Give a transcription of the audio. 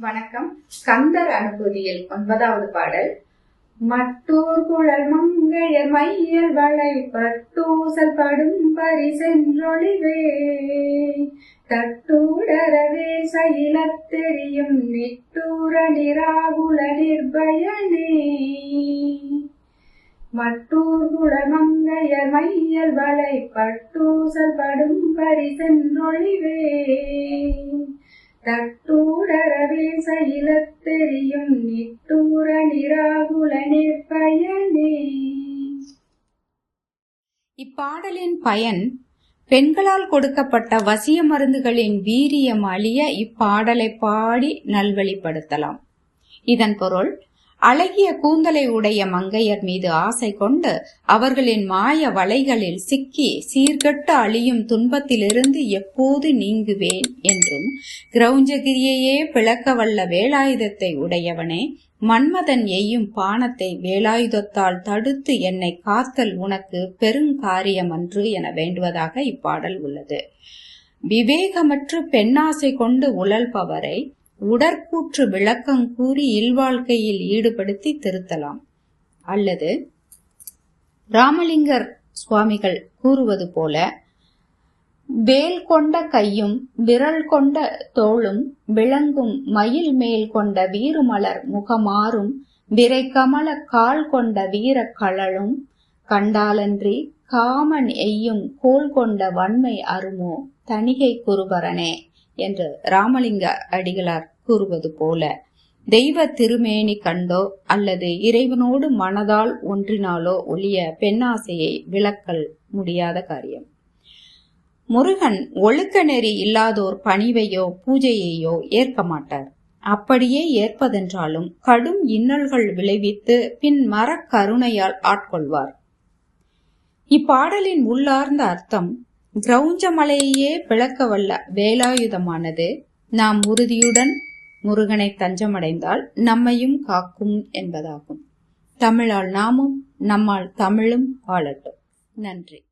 வணக்கம். கந்தர் அனுபூதியில் ஒன்பதாவது பாடல். மட்டூர் குழல் மங்கையர் மையல் வளை பட்டூசல் படும் பரிசென்றொழிவே. தட்டூடரவே சயிலத் தெரியும் நிட்டூர நிராகுல நிர்பயனே. மட்டூர் குழல் மங்கையர் மையல் வளை பட்டூசல் படும் பரிசென்றொழிவே. தட்டூடரவே சயிலத் தெரியும் நிட்டூர நிராகுல நிற்பயனே. இப்பாடலின் பயன் பெண்களால் கொடுக்கப்பட்ட வசிய மருந்துகளின் வீரியம் அழிய இப்பாடலை பாடி நல்வழிப்படுத்தலாம். இதன் பொருள் அழகிய கூந்தலை உடைய மங்கையர் மீது ஆசை கொண்டு அவர்களின் மாய வலைகளில் சிக்கி சீர்கட்டு அழியும் துன்பத்திலிருந்து எப்போது நீங்குவேன் என்றும் கிரௌஞ்சகிரியையே பிளக்க வல்ல வேலாயுதத்தை உடையவனே மன்மதன் எய்யும் பானத்தை வேலாயுதத்தால் தடுத்து என்னை காத்தல் உனக்கு பெருங்காரியமன்று என வேண்டுவதாக இப்பாடல் உள்ளது. விவேகமற்று பெண்ணாசை கொண்டு உழல்பவரை உடற்கூற்று விளக்கம் கூறி இல்வாழ்க்கையில் ஈடுபடுத்தி திருத்தலாம். அல்லது ராமலிங்கர் சுவாமிகள் கூறுவது போல வேல் கொண்ட கையும் விரல் கொண்ட தோளும் விளங்கும் மயில் மேல் கொண்ட வீருமலர் முகமாறும் விரை கமல கால் கொண்ட வீர கழலும் கண்டாலன்றி காமன் எய்யும் கோல் கொண்ட வன்மை அருமோ தணிகை குருபரனே. என்று ராமலிங்க அடிகளார் கூறுவது போல தெய்வ திருமேனி கண்டோ அல்லது இறைவனோடு மனதால் ஒன்றினாலோ ஒளிய பெண்ணாசையை விளக்கல் முடியாத காரியம். முருகன் ஒழுக்க நெறி இல்லாதோர் பணிவையோ பூஜையையோ ஏற்க மாட்டார். அப்படியே ஏற்பதென்றாலும் கடும் இன்னல்கள் விளைவித்து பின் மரக்கருணையால் ஆட்கொள்வார். இப்பாடலின் உள்ளார்ந்த அர்த்தம் கிரௌஞ்சமலையே பிளக்க வல்ல வேலாயுதமானது நாம் உறுதியுடன் முருகனை தஞ்சமடைந்தால் நம்மையும் காக்கும் என்பதாகும். தமிழால் நாமும் நம்மால் தமிழும் வாழட்டும் நன்றி.